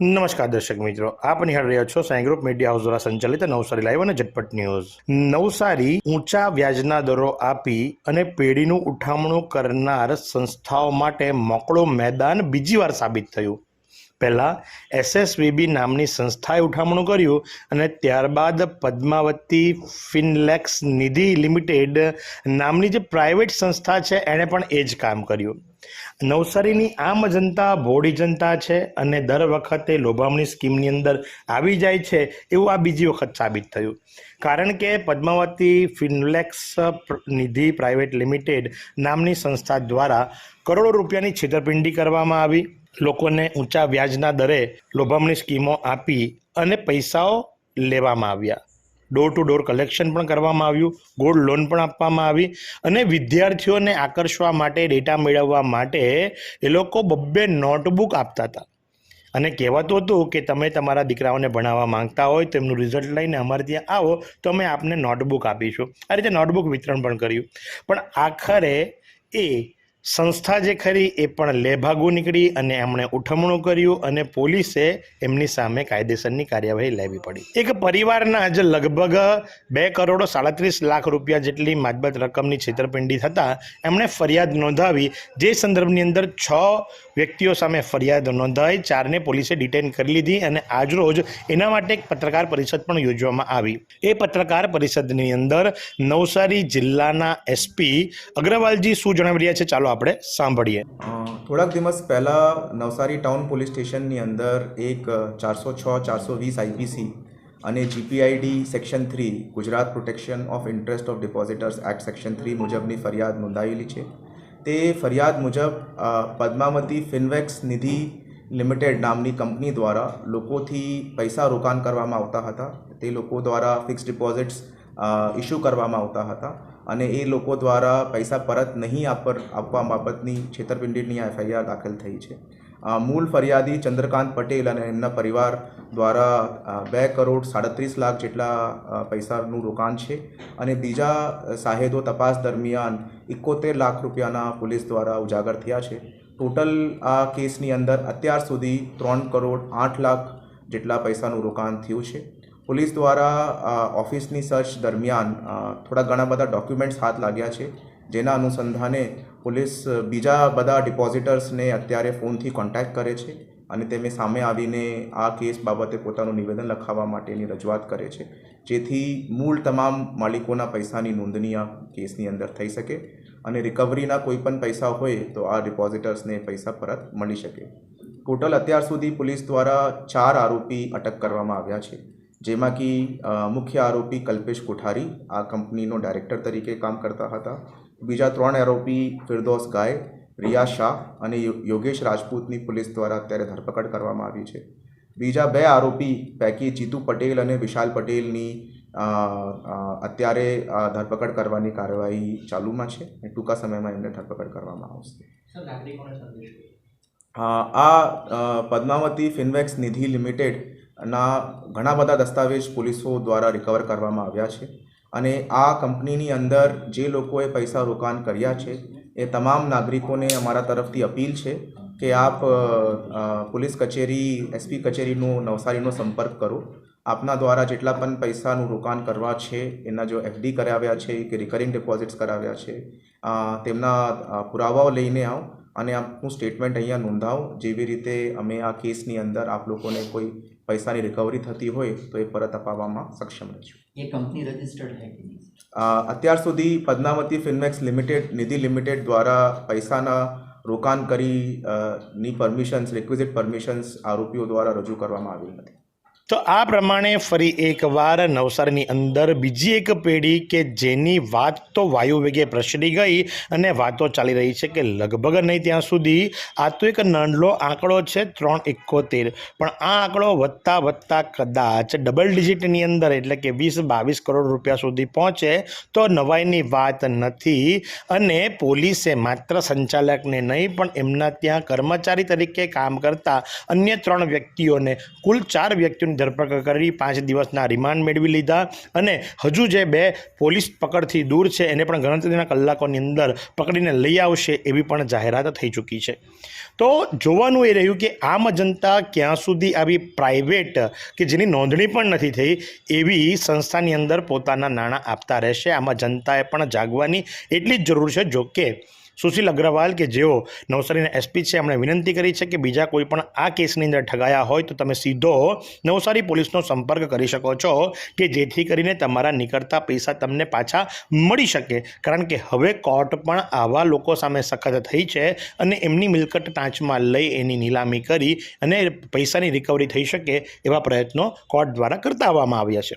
નમસ્કાર દર્શક મિત્રો, આપ નિહાળ રહ્યા છો સાઈ ગ્રુપ મીડિયા હાઉસ દ્વારા સંચાલિત નવસારી લાઈવ અને ઝટપટ ન્યૂઝ. નવસારી ઊંચા વ્યાજના દરો આપી અને પેઢીનું ઉઠામણું કરનાર સંસ્થાઓ માટે મોકળો મેદાન બીજી વાર સાબિત થયું. પહેલાં એસએસવીબી નામની સંસ્થાએ ઉઠામણું કર્યું અને ત્યારબાદ પદ્માવતી ફિનલેક્સ નિધિ લિમિટેડ નામની જે પ્રાઇવેટ સંસ્થા છે, એણે પણ એ જ કામ કર્યું. નવસારીની આમ જનતા ભોળી જનતા છે અને દર વખતે લોભામણી સ્કીમની અંદર આવી જાય છે એવું આ બીજી વખત સાબિત થયું. કારણ કે Padmavati Finlex Nidhi private limited નામની સંસ્થા દ્વારા કરોડો રૂપિયાની છેતરપિંડી કરવામાં આવી. લોકોને ઊંચા વ્યાજના દરે લોભામણી સ્કીમો આપી અને પૈસાઓ લેવામાં આવ્યા. ડોર ટુ ડોર કલેક્શન પણ કરવામાં આવ્યું ગોલ્ડ લોન પણ આપવામાં આવી અને વિદ્યાર્થીઓને આકર્ષવા માટે ડેટા મેળવવા માટે એ લોકો બબ્બે નોટબુક આપતા હતા. અને કહેવાતું હતું કે તમે તમારા દીકરાઓને ભણાવવા માંગતા હોય તો એમનું રિઝલ્ટ લઈને અમારે ત્યાં આવો, તો અમે આપને નોટબુક આપીશું. આ રીતે નોટબુક વિતરણ પણ કર્યું. પણ આખરે એ સંસ્થા જે ખરી એ પણ લેભાગુ નીકળી અને એમણે ઉઠમણું કર્યું અને પોલીસે એમની સામે કાયદેસરની કાર્યવાહી લેવી પડી. એક પરિવારના જ લગભગ બે કરોડ સાડત્રીસ લાખ રૂપિયા જેટલી માજબત રકમની છેતરપિંડી થતાં એમણે ફરિયાદ નોંધાવી. જે સંદર્ભની અંદર છ વ્યક્તિઓ સામે ફરિયાદ નોંધાઈ. ચારને પોલીસે ડિટેન કરી લીધી અને આજરોજ એના માટે એક પત્રકાર પરિષદ પણ યોજવામાં આવી. એ પત્રકાર પરિષદની અંદર નવસારી જિલ્લાના એસપી અગ્રવાલજી શું જણાવી રહ્યા છે? ચાલો આપણે સાંભળીએ. થોડાક દિવસ પહેલાં નવસારી ટાઉન પોલીસ સ્ટેશનની અંદર એક ચારસો છ, ચારસો વીસ આઈપીસી અને GPID section three, Gujarat protection of interest of depositors act section three મુજબની ફરિયાદ નોંધાયેલી છે. તે ફરિયાદ મુજબ પદ્માવતી ફિનવેક્સ નિધિ લિમિટેડ નામની કંપની દ્વારા લોકોથી પૈસા રોકાણ કરવામાં આવતા હતા. તે લોકો દ્વારા ફિક્સ ડિપોઝિટ્સ ઇસ્યુ કરવામાં આવતા હતા. અને એ લોકો દ્વારા પૈસા પરત નહીં આપવા બાબતની છેતરપિંડીની એફઆઈઆર દાખલ થઈ છે. મૂળ ફરિયાદી ચંદ્રકાંત પટેલ અને એમના પરિવાર દ્વારા બે કરોડ સાડત્રીસ લાખ જેટલા પૈસાનું રોકાણ છે અને બીજા સાહેદો તપાસ દરમિયાન એકોતેર લાખ રૂપિયાના પોલીસ દ્વારા ઉજાગર થયા છે. ટોટલ આ કેસની અંદર અત્યાર સુધી ત્રણ કરોડ આઠ લાખ જેટલા પૈસાનું રોકાણ થયું છે. પોલીસ દ્વારા ઓફિસની સર્ચ દરમિયાન થોડા ઘણા બધા ડોક્યુમેન્ટ્સ હાથ લાગ્યા છે, જેના અનુસંધાને પોલીસ બીજા બધા ડિપોઝિટર્સને અત્યારે ફોનથી કોન્ટેક્ટ કરે છે અને તેમને સામે આવીને આ કેસ બાબતે પોતાનું નિવેદન લખાવવા માટેની રજૂઆત કરે છે. જેથી મૂળ તમામ માલિકોના પૈસાની નોંધણી આ કેસની અંદર થઈ શકે અને રિકવરીના કોઈ પણ પૈસા હોય તો આ ડિપોઝિટર્સને પૈસા પરત મળી શકે. ટોટલ અત્યાર સુધી પોલીસ દ્વારા ચાર આરોપી અટક કરવામાં આવ્યા છે. જેમાં કે મુખ્ય આરોપી કલ્પેશ કોઠારી આ કંપનીનો ડાયરેક્ટર તરીકે કામ કરતા હતા. બીજા ત્રણ આરોપી ફિરદોસ ગાય રિયા શાહ અને યોગેશ રાજપૂતની પોલીસ દ્વારા અત્યારે ધરપકડ કરવામાં આવી છે. બીજા બે આરોપી પૈકી જીતુ પટેલ અને વિશાલ પટેલની અત્યારે ધરપકડ કરવાની કાર્યવાહી ચાલુમાં છે અને ટૂંકા સમયમાં એમને ધરપકડ કરવામાં આવશે. આ પદ્માવતી ફિનવેક્સ નિધિ લિમિટેડના ઘણા બધા દસ્તાવેજ પોલીસો દ્વારા રિકવર કરવામાં આવ્યા છે અને આ કંપનીની અંદર જે લોકોએ પૈસા રોકાણ કર્યા છે, એ તમામ નાગરિકોને અમારા તરફથી અપીલ છે કે આપ પોલીસ કચેરી, એસપી કચેરીનો, નવસારીનો સંપર્ક કરો. આપના દ્વારા જેટલા પણ પૈસાનું રોકાણ કરવા છે, એના જો એફડી કરાવ્યા છે કે રિકરિંગ ડિપોઝિટ્સ કરાવ્યા છે તેમના પુરાવાઓ લઈને આવો. અને આપનું સ્ટેટમેન્ટ અહીંયા નોંધાવો જેવી રીતે અમે આ કેસની અંદર આપ લોકોને કોઈ પૈસાની રિકવરી થતી હોય તો એ પરત અપાવવામાં સક્ષમ રહેશું. એ કંપની રજિસ્ટર્ડ અત્યાર સુધી Padmavati Finmax limited Nidhi limited દ્વારા પૈસાના રોકાણ કરી ની પરમિશન્સ રિક્વિઝિટ પરમિશન્સ આરોપીઓ દ્વારા રજૂ કરવામાં આવી નથી તો આ પ્રમાણે ફરી એકવાર નવસારીની અંદર બીજી એક પેઢી કે જેની વાત તો વાયુ વેગે પ્રસરી ગઈ અને વાતો ચાલી રહી છે કે લગભગ નહીં ત્યાં સુધી, આ તો એક નાનલો આંકડો છે ત્રણ એકોતેર. પણ આ આંકડો વધતા વધતા કદાચ ડબલ ડિજિટની અંદર, એટલે કે વીસ બાવીસ કરોડ રૂપિયા સુધી પહોંચે તો નવાઈની વાત નથી. અને પોલીસે માત્ર સંચાલકને નહીં, પણ એમના ત્યાં કર્મચારી તરીકે કામ કરતા અન્ય ત્રણ વ્યક્તિઓને, કુલ ચાર વ્યક્તિઓની ધરપકડ કરી પાંચ દિવસના રિમાન્ડ મેળવી લીધા અને હજુ જે બે પોલીસ પકડથી દૂર છે એને પણ ગણતરીના કલાકોની અંદર પકડીને લઈ આવશે એવી પણ જાહેરાત થઈ ચૂકી છે. તો જોવાનું એ રહ્યું કે આમ જનતા ક્યાં સુધી આવી પ્રાઇવેટ કે જેની નોંધણી પણ નથી થઈ એવી સંસ્થાની અંદર પોતાના નાણાં આપતા રહેશે. આમાં જનતાએ પણ જાગવાની એટલી જ જરૂર છે જો કે સુશીલ અગ્રવાલ કે જેઓ નવસારીના એસપી છે, એમણે વિનંતી કરી છે કે બીજા કોઈ પણ આ કેસની અંદર ઠગાયા હોય તો તમે સીધો નવસારી પોલીસનો સંપર્ક કરી શકો છો કે જેથી કરીને તમારા નીકળતા પૈસા તમને પાછા મળી શકે. કારણ કે હવે કોર્ટ પણ આવા લોકો સામે સખત થઈ છે અને એમની મિલકત ટાંચમાં લઈ એની નીલામી કરી અને પૈસાની રિકવરી થઈ શકે એવા પ્રયત્નો કોર્ટ દ્વારા કરતા આવવામાં આવ્યા છે.